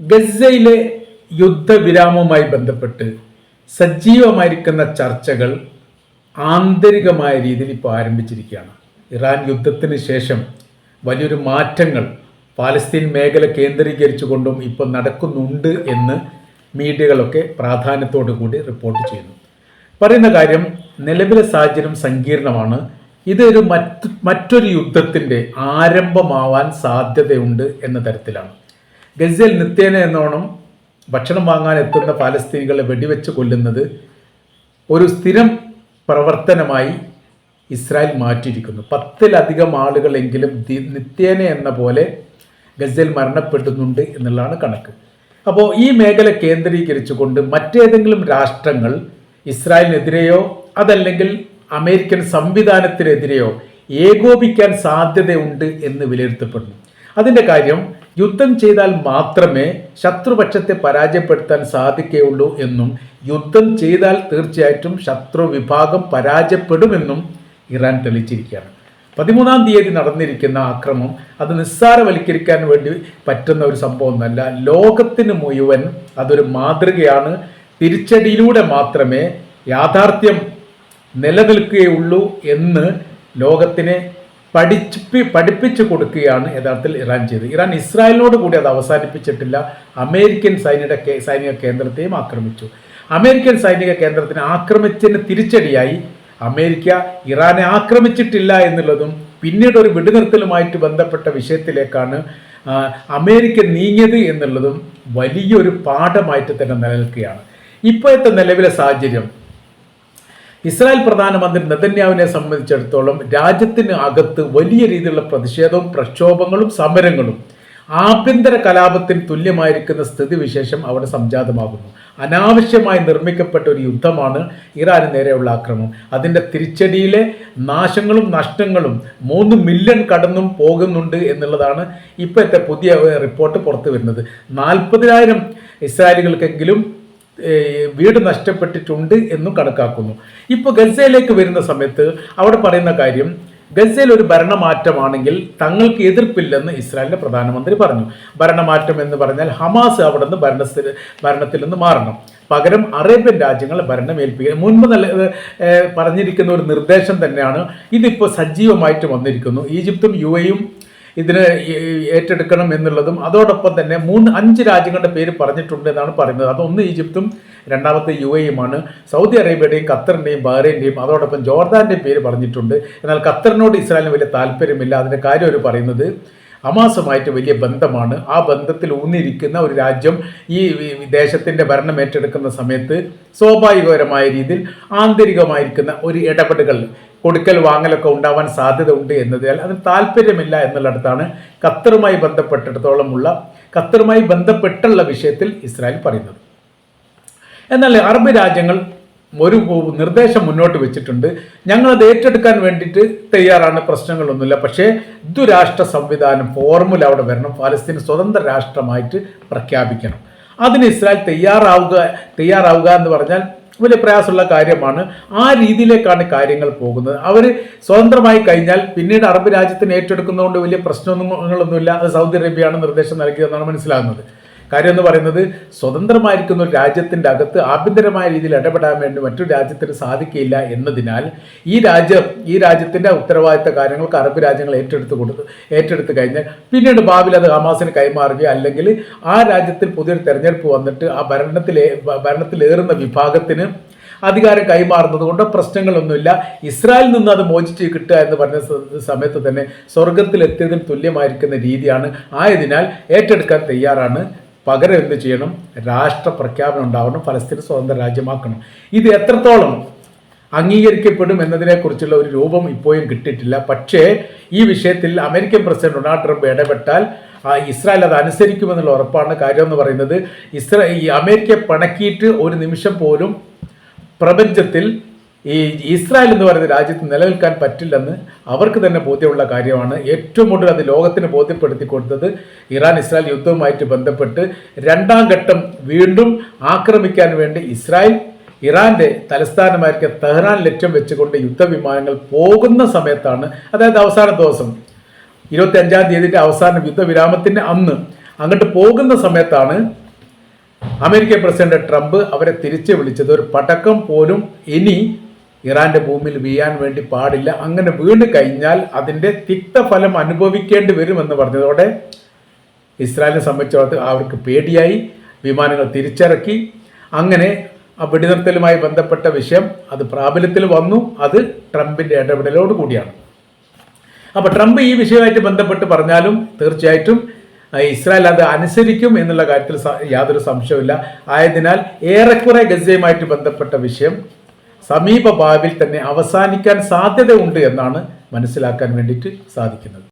ഗസയിലെ യുദ്ധവിരാമവുമായി ബന്ധപ്പെട്ട് സജീവമായിരിക്കുന്ന ചർച്ചകൾ ആന്തരികമായ രീതിയിൽ ഇപ്പോൾ ആരംഭിച്ചിരിക്കുകയാണ്. ഇറാൻ യുദ്ധത്തിന് ശേഷം വലിയൊരു മാറ്റങ്ങൾ പാലസ്തീൻ മേഖല കേന്ദ്രീകരിച്ചുകൊണ്ടും ഇപ്പോൾ നടക്കുന്നുണ്ട് എന്ന് മീഡിയകളൊക്കെ പ്രാധാന്യത്തോടു കൂടി റിപ്പോർട്ട് ചെയ്യുന്നു. പറയുന്ന കാര്യം നിലവിലെ സാഹചര്യം സങ്കീർണമാണ്. ഇതൊരു മറ്റ് മറ്റൊരു യുദ്ധത്തിന്റെ ആരംഭമാവാൻ സാധ്യതയുണ്ട് എന്ന തരത്തിലാണ്. ഗസയിൽ നിത്യേന എന്നോണം ഭക്ഷണം വാങ്ങാൻ എത്തുന്ന പാലസ്തീനികളെ വെടിവെച്ച് കൊല്ലുന്നത് ഒരു സ്ഥിരം പ്രവർത്തനമായി ഇസ്രായേൽ മാറ്റിയിരിക്കുന്നു. പത്തിലധികം ആളുകളെങ്കിലും നിത്യേന എന്ന പോലെ ഗസയിൽ മരണപ്പെടുന്നുണ്ട് എന്നുള്ളതാണ് കണക്ക്. അപ്പോൾ ഈ മേഖല കേന്ദ്രീകരിച്ചുകൊണ്ട് മറ്റേതെങ്കിലും രാഷ്ട്രങ്ങൾ ഇസ്രായേലിനെതിരെയോ അതല്ലെങ്കിൽ അമേരിക്കൻ സംവിധാനത്തിനെതിരെയോ ഏകോപിക്കാൻ സാധ്യതയുണ്ട് എന്ന് വിലയിരുത്തപ്പെടുന്നു. അതിന്റെ കാര്യം യുദ്ധം ചെയ്താൽ മാത്രമേ ശത്രുപക്ഷത്തെ പരാജയപ്പെടുത്താൻ സാധിക്കുകയുള്ളൂ എന്നും യുദ്ധം ചെയ്താൽ തീർച്ചയായിട്ടും ശത്രു വിഭാഗം പരാജയപ്പെടുമെന്നും ഇറാൻ തെളിയിച്ചിരിക്കുകയാണ്. പതിമൂന്നാം തീയതി നടന്നിരിക്കുന്ന ആക്രമം അത് നിസ്സാരവൽക്കരിക്കാൻ വേണ്ടി പറ്റുന്ന ഒരു സംഭവമൊന്നല്ല. ലോകത്തിന് മുഴുവൻ അതൊരു മാതൃകയാണ്. തിരിച്ചടിയിലൂടെ മാത്രമേ യാഥാർത്ഥ്യം നിലനിൽക്കുകയുള്ളൂ എന്ന് ലോകത്തിനെ പഠിപ്പി പഠിപ്പിച്ചു കൊടുക്കുകയാണ് യഥാർത്ഥത്തിൽ ഇറാൻ ചെയ്തത്. ഇറാൻ ഇസ്രായേലിനോട് കൂടി അത് അവസാനിപ്പിച്ചിട്ടില്ല. അമേരിക്കൻ സൈനിക സൈനിക കേന്ദ്രത്തെയും ആക്രമിച്ചു. അമേരിക്കൻ സൈനിക കേന്ദ്രത്തിനെ ആക്രമിച്ചതിന് തിരിച്ചടിയായി അമേരിക്ക ഇറാനെ ആക്രമിച്ചിട്ടില്ല എന്നുള്ളതും പിന്നീട് ഒരു വെടിനിർത്തലുമായിട്ട് ബന്ധപ്പെട്ട വിഷയത്തിലേക്കാണ് അമേരിക്ക നീങ്ങിയത് എന്നുള്ളതും വലിയൊരു പാഠമായിട്ട് തന്നെ നിലനിൽക്കുകയാണ്. ഇപ്പോഴത്തെ നിലവിലെ സാഹചര്യം ഇസ്രായേൽ പ്രധാനമന്ത്രി നെതന്യാവിനെ സംബന്ധിച്ചിടത്തോളം രാജ്യത്തിന് അകത്ത് വലിയ രീതിയിലുള്ള പ്രതിഷേധവും പ്രക്ഷോഭങ്ങളും സമരങ്ങളും ആഭ്യന്തര കലാപത്തിന് തുല്യമായിരിക്കുന്ന സ്ഥിതിവിശേഷം അവിടെ സംജാതമാകുന്നു. അനാവശ്യമായി നിർമ്മിക്കപ്പെട്ട ഒരു യുദ്ധമാണ് ഇറാന് നേരെയുള്ള ആക്രമണം അതിന്റെ തിരിച്ചടിയിലെ നാശങ്ങളും നഷ്ടങ്ങളും മൂന്ന് മില്യൺ കടന്നും പോകുന്നുണ്ട് എന്നുള്ളതാണ് ഇപ്പോഴത്തെ പുതിയ റിപ്പോർട്ട് പുറത്തു വരുന്നത് നാൽപ്പതിനായിരം ഇസ്രായേലികൾക്കെങ്കിലും വീട് നഷ്ടപ്പെട്ടിട്ടുണ്ട് എന്നും കണക്കാക്കുന്നു. ഇപ്പോൾ ഗസയിലേക്ക് വരുന്ന സമയത്ത് അവിടെ പറയുന്ന കാര്യം ഗസയിൽ ഒരു ഭരണമാറ്റമാണെങ്കിൽ തങ്ങൾക്ക് എതിർപ്പില്ലെന്ന് ഇസ്രായേലിന്റെ പ്രധാനമന്ത്രി പറഞ്ഞു. ഭരണമാറ്റം എന്ന് പറഞ്ഞാൽ ഹമാസ് അവിടെ നിന്ന് ഭരണ ഭരണത്തിൽ നിന്ന് മാറണം. പകരം അറേബ്യൻ രാജ്യങ്ങൾ ഭരണം ഏൽപ്പിക്കുക മുൻപ് നല്ല പറഞ്ഞിരിക്കുന്ന ഒരു നിർദ്ദേശം തന്നെയാണ്. ഇതിപ്പോൾ സജീവമായിട്ട് വന്നിരിക്കുന്നു. ഈജിപ്തും യു എയും ഇതിന് ഏറ്റെടുക്കണം എന്നുള്ളതും അതോടൊപ്പം തന്നെ മൂന്ന് അഞ്ച് രാജ്യങ്ങളുടെ പേര് പറഞ്ഞിട്ടുണ്ട് എന്നാണ് പറയുന്നത്. അതൊന്ന് ഈജിപ്തും രണ്ടാമത്തെ യു എയുമാണ് സൗദി അറേബ്യയുടെയും ഖത്തറിന്റെയും ബഹ്റൈന്റെയും അതോടൊപ്പം ജോർദാന്റെയും പേര് പറഞ്ഞിട്ടുണ്ട്. എന്നാൽ ഖത്തറിനോട് ഇസ്രായേലിന് വലിയ താല്പര്യമില്ല. അതിന്റെ കാര്യം അവർ പറയുന്നത് അമാസമായിട്ട് വലിയ ബന്ധമാണ്. ആ ബന്ധത്തിൽ ഊന്നിരിക്കുന്ന ഒരു രാജ്യം ഈ ദേശത്തിന്റെ ഭരണം ഏറ്റെടുക്കുന്ന സമയത്ത് സ്വാഭാവികപരമായ രീതിയിൽ ആന്തരികമായിരിക്കുന്ന ഒരു ഇടപെടലുകൾ കൊടുക്കൽ വാങ്ങലൊക്കെ ഉണ്ടാവാൻ സാധ്യത ഉണ്ട് എന്നതിനാൽ അതിന് താല്പര്യമില്ല എന്നുള്ളിടത്താണ് ഖത്തറുമായി ബന്ധപ്പെട്ടിടത്തോളമുള്ള ഖത്തറുമായി ബന്ധപ്പെട്ടുള്ള വിഷയത്തിൽ ഇസ്രായേൽ പറയുന്നത്. എന്നാൽ അറബ് രാജ്യങ്ങൾ ഒരു നിർദ്ദേശം മുന്നോട്ട് വെച്ചിട്ടുണ്ട്. ഞങ്ങളത് ഏറ്റെടുക്കാൻ വേണ്ടിയിട്ട് തയ്യാറാണ് പ്രശ്നങ്ങളൊന്നുമില്ല. പക്ഷേ ദുരാഷ്ട്ര സംവിധാനം ഫോർമുല അവിടെ വരണം. ഫലസ്തീൻ സ്വതന്ത്ര രാഷ്ട്രമായിട്ട് പ്രഖ്യാപിക്കണം. അതിന് ഇസ്രായേൽ തയ്യാറാവുക തയ്യാറാവുക എന്ന് പറഞ്ഞാൽ വലിയ പ്രയാസമുള്ള കാര്യമാണ് ആ രീതിയിലേക്കാണ് കാര്യങ്ങൾ പോകുന്നത്. അവർ സ്വതന്ത്രമായി കഴിഞ്ഞാൽ പിന്നീട് അറബ് രാജ്യത്തിന് ഏറ്റെടുക്കുന്നതുകൊണ്ട് വലിയ പ്രശ്നങ്ങളൊന്നുമില്ല അത് സൗദി അറേബ്യയാണ് നിർദ്ദേശം നൽകിയതെന്നാണ് മനസ്സിലാകുന്നത്. കാര്യം എന്ന് പറയുന്നത് സ്വതന്ത്രമായിരിക്കുന്ന ഒരു രാജ്യത്തിന്റെ അകത്ത് ആഭ്യന്തരമായ രീതിയിൽ ഇടപെടാൻ വേണ്ടി മറ്റൊരു രാജ്യത്തിന് സാധിക്കില്ല എന്നതിനാൽ ഈ രാജ്യം ഈ രാജ്യത്തിന്റെ ഉത്തരവാദിത്ത കാര്യങ്ങൾക്ക് അറബ് രാജ്യങ്ങൾ ഏറ്റെടുത്ത് കൊടുത്ത് ഏറ്റെടുത്ത് കഴിഞ്ഞാൽ പിന്നീട് ഭാവിയിൽ അത് ഹമാസിന് കൈമാറുകയോ അല്ലെങ്കിൽ ആ രാജ്യത്തിൽ പുതിയൊരു തെരഞ്ഞെടുപ്പ് വന്നിട്ട് ആ ഭരണത്തിലെ ഭരണത്തിലേറുന്ന വിഭാഗത്തിന് അധികാരം കൈമാറുന്നത് കൊണ്ട് പ്രശ്നങ്ങളൊന്നുമില്ല. ഇസ്രായേലിൽ നിന്ന് അത് മോചിച്ച് കിട്ടുക എന്ന് പറഞ്ഞ സമയത്ത് തന്നെ സ്വർഗത്തിലെത്തിയതിന് തുല്യമായിരിക്കുന്ന രീതിയാണ്. ആയതിനാൽ ഏറ്റെടുക്കാൻ തയ്യാറാണ്. പകരം എന്ത് ചെയ്യണം? രാഷ്ട്ര പ്രഖ്യാപനം ഉണ്ടാവണം ഫലസ്തീൻ സ്വതന്ത്ര രാജ്യമാക്കണം. ഇത് എത്രത്തോളം അംഗീകരിക്കപ്പെടും എന്നതിനെക്കുറിച്ചുള്ള ഒരു രൂപം ഇപ്പോഴും കിട്ടിയിട്ടില്ല. പക്ഷേ ഈ വിഷയത്തിൽ അമേരിക്കൻ പ്രസിഡന്റ് ഡൊണാൾഡ് ട്രംപ് ഇടപെട്ടാൽ ഇസ്രായേൽ അത് അനുസരിക്കുമെന്നുള്ള ഉറപ്പാണ്. കാര്യം എന്ന് പറയുന്നത് ഇസ്രായേൽ അമേരിക്കയെ പണക്കിയിട്ട് ഒരു നിമിഷം പോലും പ്രപഞ്ചത്തിൽ ഈ ഇസ്രായേൽ എന്ന് പറയുന്ന രാജ്യത്ത് നിലനിൽക്കാൻ പറ്റില്ലെന്ന് അവർക്ക് തന്നെ ബോധ്യമുള്ള കാര്യമാണ്. ഏറ്റവും കൂടുതൽ അത് ലോകത്തിന് ബോധ്യപ്പെടുത്തി കൊടുത്തത് ഇറാൻ ഇസ്രായേൽ യുദ്ധവുമായിട്ട് ബന്ധപ്പെട്ട് രണ്ടാം ഘട്ടം വീണ്ടും ആക്രമിക്കാൻ വേണ്ടി ഇസ്രായേൽ ഇറാന്റെ തലസ്ഥാനമായിരിക്കും തെഹ്റാൻ ലക്ഷ്യം വെച്ചുകൊണ്ട് യുദ്ധവിമാനങ്ങൾ പോകുന്ന സമയത്താണ് അതായത് അവസാന ദിവസം ഇരുപത്തി അഞ്ചാം തീയതിയുടെ അവസാന യുദ്ധവിരാമത്തിന്റെ അന്ന് അങ്ങോട്ട് പോകുന്ന സമയത്താണ് അമേരിക്കൻ പ്രസിഡന്റ് ട്രംപ് അവരെ തിരിച്ചു വിളിച്ചത്. ഒരു പടക്കം പോലും ഇനി ഇറാന്റെ ഭൂമിയിൽ വീഴാൻ വേണ്ടി പാടില്ല. അങ്ങനെ വീണ് കഴിഞ്ഞാൽ അതിന്റെ തിക്തഫലം അനുഭവിക്കേണ്ടി വരുമെന്ന് പറഞ്ഞതോടെ ഇസ്രായേലിനെ സംബന്ധിച്ചിടത്തോളം അവർക്ക് പേടിയായി. വിമാനങ്ങൾ തിരിച്ചിറക്കി. അങ്ങനെ ആ വെടിനിർത്തലുമായി ബന്ധപ്പെട്ട വിഷയം അത് പ്രാബല്യത്തിൽ വന്നു. അത് ട്രംപിന്റെ ഇടപെടലോട് കൂടിയാണ്. അപ്പോൾ ട്രംപ് ഈ വിഷയമായിട്ട് ബന്ധപ്പെട്ട് പറഞ്ഞാലും തീർച്ചയായിട്ടും ഇസ്രായേൽ അത് അനുസരിക്കും എന്നുള്ള കാര്യത്തിൽ യാതൊരു സംശയവുമില്ല. ആയതിനാൽ ഏറെക്കുറെ ഗസയുമായിട്ട് ബന്ധപ്പെട്ട വിഷയം സമീപ ഭാവിയിൽ തന്നെ അവസാനിക്കാൻ സാധ്യതയുണ്ട് എന്നാണ് മനസ്സിലാക്കാൻ വേണ്ടിയിട്ട് സാധിക്കുന്നത്.